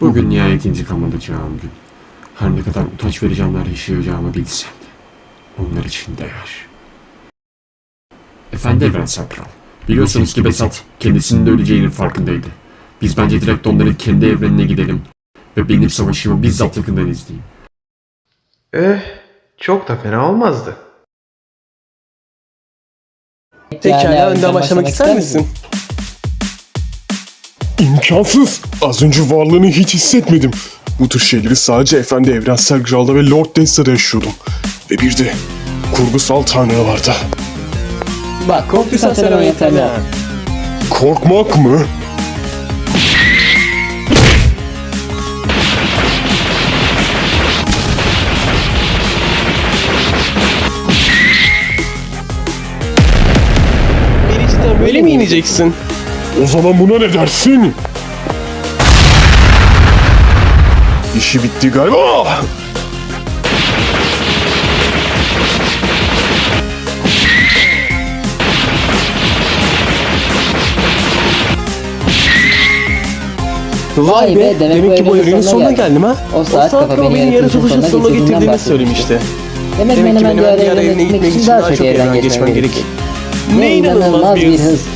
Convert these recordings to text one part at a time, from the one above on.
Bugün nihayet intikam alacağım gün. Her ne kadar utanç verici anlar yaşayacağımı bilsem de. Onlar için değer. Efendi Evrensel Kral. Biliyorsunuz ki Besat kendisinin de öleceğinin farkındaydı. Biz bence direkt onların kendi evrenine gidelim. Ve benim savaşımı bizzat yakından izleyin. Eh, çok da fena olmazdı. Pekala önden başlamak ister misin? İmkansız. Az önce varlığını hiç hissetmedim. Bu tür şeyleri sadece Efendi Evrensel Kral'da ve Lord Densa'da yaşıyordum. Ve bir de kurgusal tanrılarda. Bak korkuyorsan sen yeterli ha. Korkmak mı? Böyle mi ineceksin? O zaman buna ne dersin? İşi bitti galiba. Vay be demek, ki bu evrenin sonuna geldi. geldim ha. O saat kafa beni yaratılışın sonuna getirdiğini söylemişti. Demek, Demek ki benim diğer diğer evrene gitmek için daha çok evren geçmem gerek. Ne inanılmaz bir hız.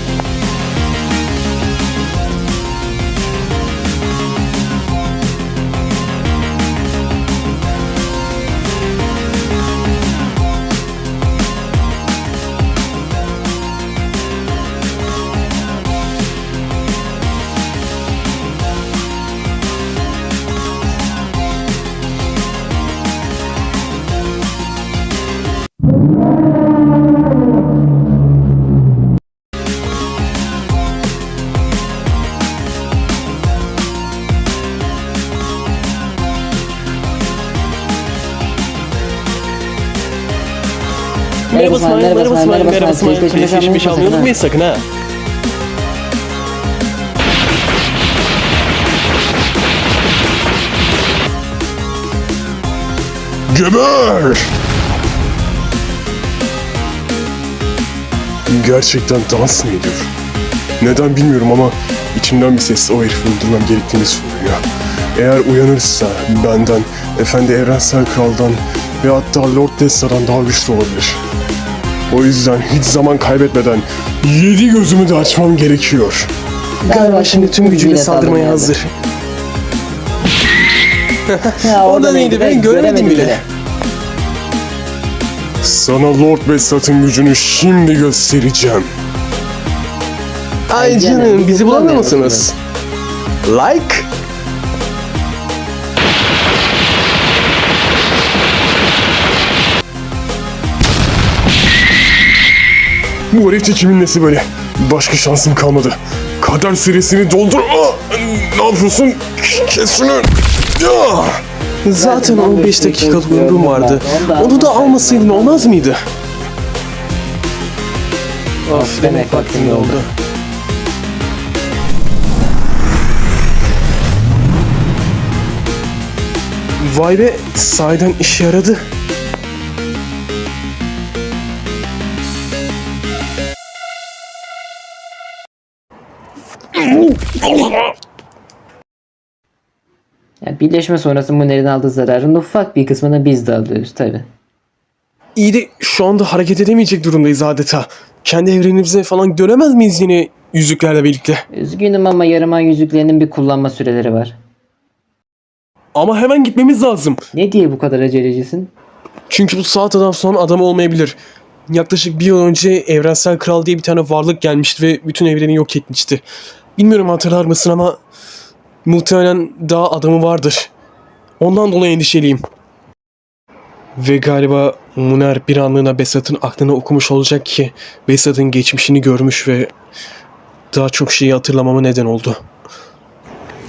Merhaba İsmail, merhaba İsmail, merhaba İsmail. Peşin peşin almayın unutmayın sakın ha. Geber! Gerçekten dans mı ediyor? Neden bilmiyorum ama içimden bir ses o herifi öldürmem gerektiğini söylüyor. Eğer uyanırsa benden, Efendi Evrensel Kral'dan ve hatta Lord Dessa'dan daha güçlü olabilir. O yüzden hiç zaman kaybetmeden yedi gözümü de açmam gerekiyor. Galiba şimdi tüm gücüyle saldırmaya hazır. Ya, O da neydi ben göremedim bile. Sana Lord Bessat'ın gücünü şimdi göstereceğim. Ay canım bizi bulamıyor musunuz? Like? Bu herif de kimin nesi böyle? Başka şansım kalmadı. Kader süresini doldur. Aa, ne yapıyorsun? Kes şunu. Ya! Zaten 15 dakikalık ömrüm vardı. Onu da almasaydın olmaz mıydı? Of demek vaktim oldu. Vay be sahiden işe yaradı. Yani birleşme sonrası Muner'in aldığı zararın ufak bir kısmını biz de alıyoruz tabi. İyi de şu anda hareket edemeyecek durumdayız adeta. Kendi evrenimize falan dönemez miyiz yine yüzüklerle birlikte? Üzgünüm ama yarıman yüzüklerinin bir kullanma süreleri var. Ama hemen gitmemiz lazım. Ne diye bu kadar acelecisin? Çünkü bu saat adam son adam olmayabilir. Yaklaşık bir yıl önce Evrensel Kral diye bir tane varlık gelmişti ve bütün evreni yok etmişti. Bilmiyorum hatırlar mısın ama muhtemelen daha adamı vardır. Ondan dolayı endişeliyim. Ve galiba Muner bir anlığına Besat'ın aklını okumuş olacak ki Besat'ın geçmişini görmüş ve daha çok şeyi hatırlamama neden oldu.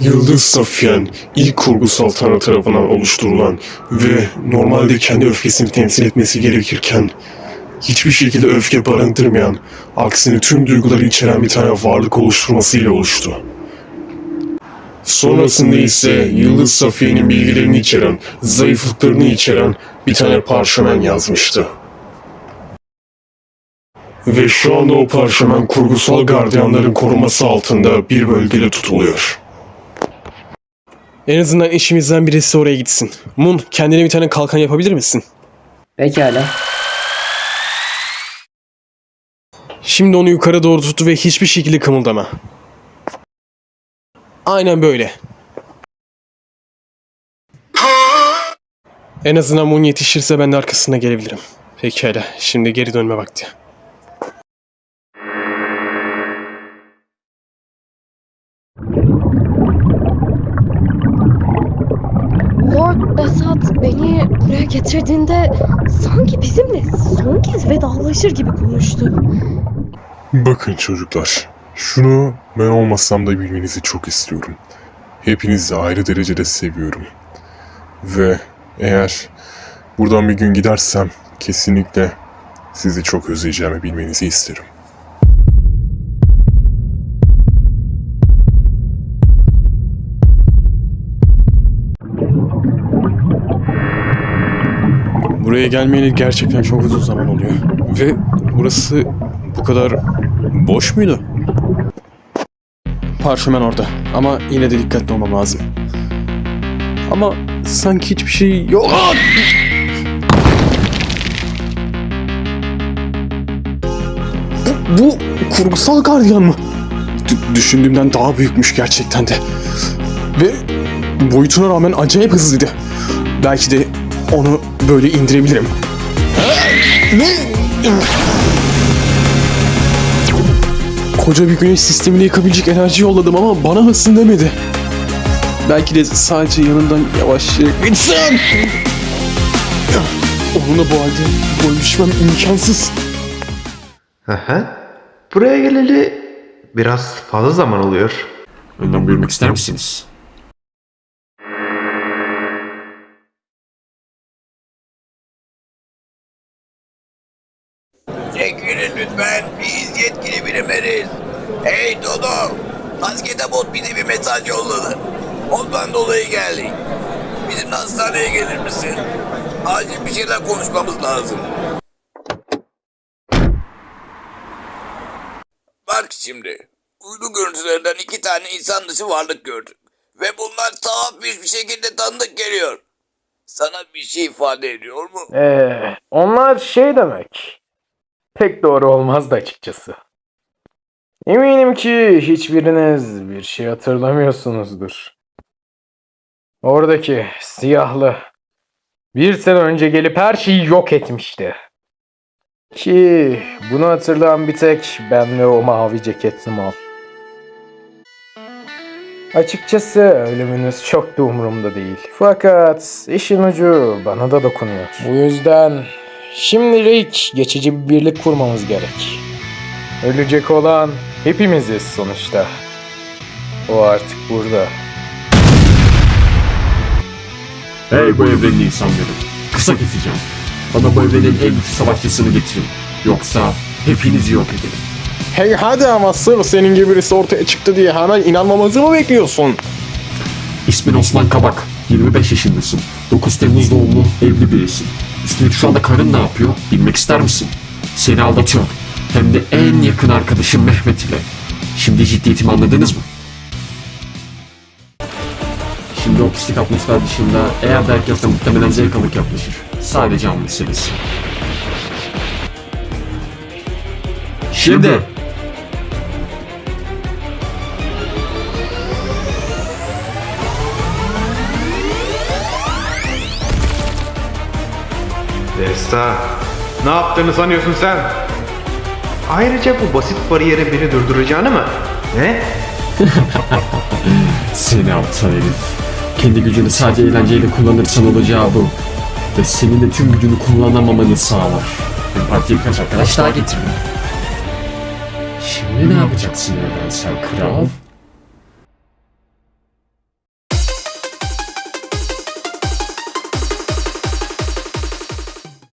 Yıldız Safiyen ilk kurgusal tanrı tarafından oluşturulan ve normalde kendi öfkesini temsil etmesi gerekirken hiçbir şekilde öfke barındırmayan, aksine tüm duyguları içeren bir tane varlık oluşturmasıyla oluştu. Sonrasında ise Yıldız Safiye'nin bilgilerini içeren, zayıflıklarını içeren bir tane parşömen yazmıştı. Ve şu anda o parşömen kurgusal gardiyanların koruması altında bir bölgede tutuluyor. En azından eşimizden birisi oraya gitsin. Mun kendine bir tane kalkan yapabilir misin? Pekala. Şimdi onu yukarı doğru tut ve hiçbir şekilde kımıldama. Aynen böyle. En azından Mun yetişirse ben de arkasına gelebilirim. Pekala. Şimdi geri dönme vakti. Lord Besat beni buraya getirdiğinde sanki bizimle son kez vedalaşır gibi konuştu. Bakın çocuklar, şunu ben olmasam da bilmenizi çok istiyorum. Hepinizi ayrı derecede seviyorum. Ve eğer buradan bir gün gidersem kesinlikle sizi çok özleyeceğimi bilmenizi isterim. Buraya gelmeyeli gerçekten çok uzun zaman oluyor. Ve burası bu kadar boş muydu? Parşömen orada ama yine de dikkatli olmam lazım. Ama sanki hiçbir şey yok. Aa! Bu, bu kurgusal gardiyan mı? D- düşündüğümden daha büyükmüş gerçekten de. Ve boyutuna rağmen acayip hızlıydı. Belki de onu böyle indirebilirim. Koca bir güneş sistemini yıkabilecek enerji yolladım ama bana hızsın demedi. Belki de sadece yanından yavaşça gitsin. Onunla bu halde boyuşmam imkansız. Aha. Buraya geleli biraz fazla zaman oluyor. Önden buyurmak ister misiniz? Birimleriz. Hey Dodo. Maskete bot bize bir mesaj yolladı. Ondan dolayı geldik. Bizimle hastaneye gelir misin? Acil bir şeyler konuşmamız lazım. Bak şimdi. Uydu görüntülerinden iki tane insan dışı varlık gördük. Ve bunlar tuhaf bir şekilde tanıdık geliyor. Sana bir şey ifade ediyor mu? Ee, onlar şey demek. Pek doğru olmazdı açıkçası. Eminim ki hiçbiriniz bir şey hatırlamıyorsunuzdur. Oradaki siyahlı bir sene önce gelip her şeyi yok etmişti. Ki bunu hatırlayan bir tek ben ve o mavi ceketli mal. Açıkçası ölümünüz çok da umurumda değil. Fakat işin ucu bana da dokunuyor. Bu yüzden şimdilik geçici bir birlik kurmamız gerek. Ölecek olan hepimiziz sonuçta. O artık burada. Hey bu evrenin insanları. Kısa keseceğim. Bana bu evrenin en güçlü savaşçısını getirin. Yoksa hepinizi yok ederim. Hey hadi ama sırf senin gibi birisi ortaya çıktı diye hemen inanmamızı mı bekliyorsun? İsmin Osman Kabak. 25 yaşındasın. 9 Temmuz doğumlu evli birisin. Üstelik şu anda karın ne yapıyor? Bilmek ister misin? Seni aldatıyor. Hem de en yakın arkadaşım Mehmet ile. Şimdi ciddiyetimi anladınız mı? Şimdi o pislik atmosfer dışında eğer de herkes de muhtemelen zevk alıp yaklaşır. Sadece an meselesi. Şimdi Desta, ne yaptığını sanıyorsun sen? Ayrıca bu basit bariyerin beni durduracağını mı? Ne? Seni aptal herif. Kendi gücünü sadece eğlenceyle kullanırsan olacağı bu. Ve senin de tüm gücünü kullanamamanı sağlar. Ve partiye birkaç arkadaş daha getirin. Şimdi ne yapacaksın evrensel kral?